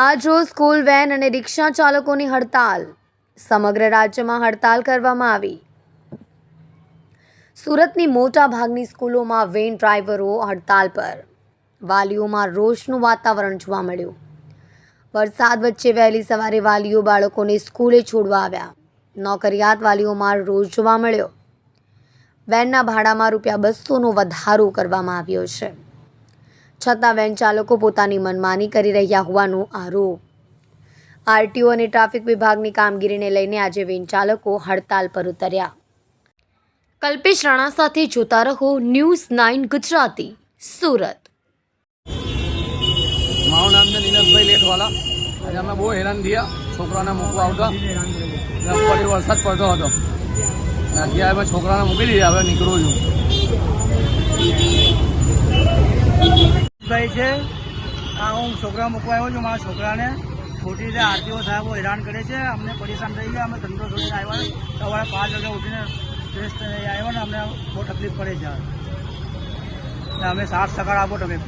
આજ રોજ school van અને રિક્ષા ચાલકોની હડતાલ. સમગ્ર રાજ્યમાં હડતાલ કરવામાં આવી. સુરતની મોટા ભાગની સ્કૂલોમાં વેન ડ્રાઈવરો હડતાલ પર. વાલીઓમાં રોષનું વાતાવરણ જોવા મળ્યું. વરસાદ વચ્ચે વહેલી સવારે વાલીઓ બાળકોને સ્કૂલે છોડવા આવ્યા. નોકરિયાત વાલીઓમાં રોષ જોવા મળ્યો. વેનના ભાડામાં રૂપિયા બસોનો વધારો કરવામાં આવ્યો છે. છતાં વેન ચાલકો પોતાની મનમાની કરી રહ્યા હોવાનો આરોપ. આરટીઓ અને ટ્રાફિક વિભાગની કામગીરીને લઈને આજે વેન ચાલકો હડતાલ પર ઉતર્યા. કલ્પેશ રાણા સાથે જોતા રહો ન્યૂઝ નાઇન ગુજરાતી, સુરત. મારું નામ છે નીરજભાઈ લેઠવાલા. આજે અમે બહુ હેરાન થયા. છોકરાને મૂકવા આવતા. ફરી વરસાદ પડતો હતો. અત્યારે છોકરાને મૂકી દીધા. હવે નીકળું છું. ભાઈ છે. આ હું છોકરા મૂકવા આવ્યો છું, મારા છોકરાને. ખોટી રીતે આરટીઓ સાહેબો હેરાન કરે છે. અમને પરેશાન થઈ ગયા, અમે ધંધો છોડીને આવ્યા સવારે પાંચ વાગે ઉઠીને ફ્રેશ થઈને આવ્યા ને, અમને બહુ તકલીફ પડે છે. અમે સાત સકાર આપો તમે.